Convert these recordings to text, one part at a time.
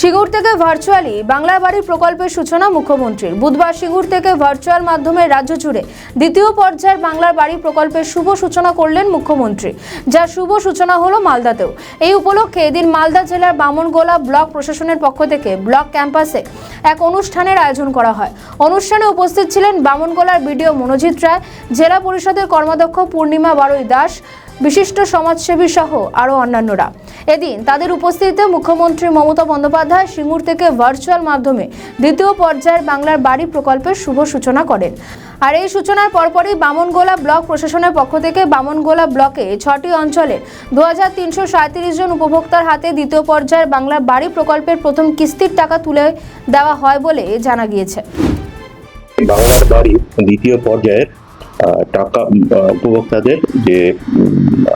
সিঙ্গুর থেকে ভার্চুয়ালি বাংলার বাড়ি প্রকল্পের সূচনা মুখ্যমন্ত্রীর। বুধবার সিঙ্গুর থেকে ভার্চুয়াল মাধ্যমে রাজ্য জুড়ে দ্বিতীয় পর্যায়ের বাংলার বাড়ি প্রকল্পের শুভ সূচনা করলেন মুখ্যমন্ত্রী যার শুভ সূচনা হলো মালদাতেও। এই উপলক্ষে এদিন মালদা জেলার বামনগোলা ব্লক প্রশাসনের পক্ষ থেকে ব্লক ক্যাম্পাসে এক অনুষ্ঠানের আয়োজন করা হয়। অনুষ্ঠানে উপস্থিত ছিলেন বামনগোলার বিডিও মনোজিৎ রায়, জেলা পরিষদের কর্মাধ্যক্ষ পূর্ণিমা বারুই দাস বিশিষ্ট সমাজসেবী সহ আরও অন্যান্যরা। এদিন তাদের উপস্থিতিতে মুখ্যমন্ত্রী মমতা বন্দ্যোপাধ্যায় সিঙ্গুর থেকে ভার্চুয়াল মাধ্যমে দ্বিতীয় পর্যায়ের বাংলার বাড়ি প্রকল্পের শুভ সূচনা করেন। আর এই সূচনার পরপরই বামনগোলা ব্লক প্রশাসনের পক্ষ থেকে বামনগোলা ব্লকে ছটি অঞ্চলে দু হাজার জন উপভোক্তার হাতে দ্বিতীয় পর্যায়ের বাংলার বাড়ি প্রকল্পের প্রথম কিস্তির টাকা তুলে দেওয়া হয় বলে জানা গিয়েছে। বাংলার বাড়ি দ্বিতীয় পর্যায়ের টাকা উপভোক্তাদের যে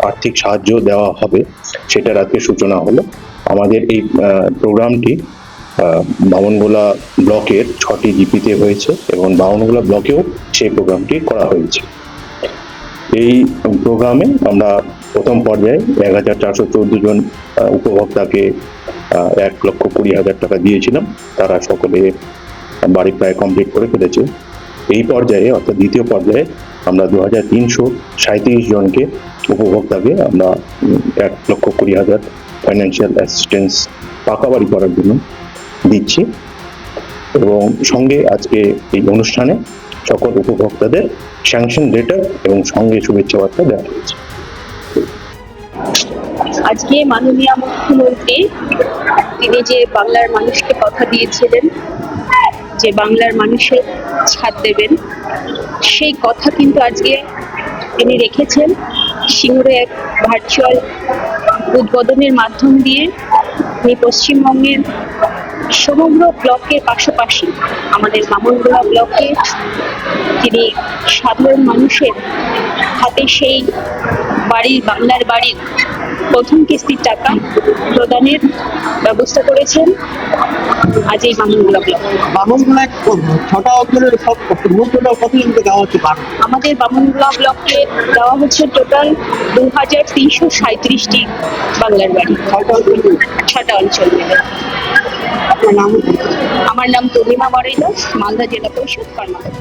আর্থিক সাহায্য দেওয়া হবে, সেটার আজকে সূচনা হলো। আমাদের এই প্রোগ্রামটি বামনগোলা ব্লকের ছটি জিপিতে হয়েছে এবং বামনগোলা ব্লকেও সেই প্রোগ্রামটি করা হয়েছে। এই প্রোগ্রামে আমরা প্রথম পর্যায়ে এক হাজার চারশো চোদ্দ জন উপভোক্তাকে এক লক্ষ কুড়ি হাজার টাকা দিয়েছিলাম। তারা সকলে বাড়ি প্রায় কমপ্লিট করে ফেলেছে। এই পর্যায়ে, অর্থাৎ দ্বিতীয় পর্যায়ে আমরা দু হাজার তিনশো সাঁত্রিশ জনকে উপভোক্তাকে আমরা এক লক্ষ কুড়ি হাজার ফাইন্যান্সিয়াল অ্যাসিস্ট্যান্স পাকা বাড়ি করার জন্য দিচ্ছি। এবং সঙ্গে আজকে এই অনুষ্ঠানে সকল উপভোক্তাদের স্যাংশন লেটার এবং সঙ্গে শুভেচ্ছা বার্তা দেওয়া হয়েছে। আজকে মাননীয় মুখ্যমন্ত্রী তিনি যে বাংলার মানুষকে কথা দিয়েছিলেন, যে বাংলার মানুষের ছাড় দেবেন, সেই কথা কিন্তু আজকে তিনি রেখেছেন। সিঙ্গুরে এক ভার্চুয়াল উদ্বোধনের মাধ্যম দিয়ে তিনি পশ্চিমবঙ্গের সমগ্র ব্লকের পাশাপাশি আমাদের মামনগোলা ব্লকে তিনি সাধারণ মানুষের হাতে সেই বাড়ির, বাংলার বাড়ির প্রথম কিস্তির টাকা প্রদানের ব্যবস্থা করেছেন আজ এই মামনগোলা ব্লক বামনগুলা ছটা অঞ্চলের সব মোট টোটাল কত জনকে দেওয়া হচ্ছে আমাদের বামনগোলা ব্লকে দেওয়া হচ্ছে টোটাল দু হাজার তিনশো সাঁত্রিশটি বাংলার বাড়ি। ছটা অঞ্চলে ছটা অঞ্চল। মিলে আপনার নাম? আমার নাম তরুণা বারাইদাস মালদা জেলা পরিষদ কর্মকর্তা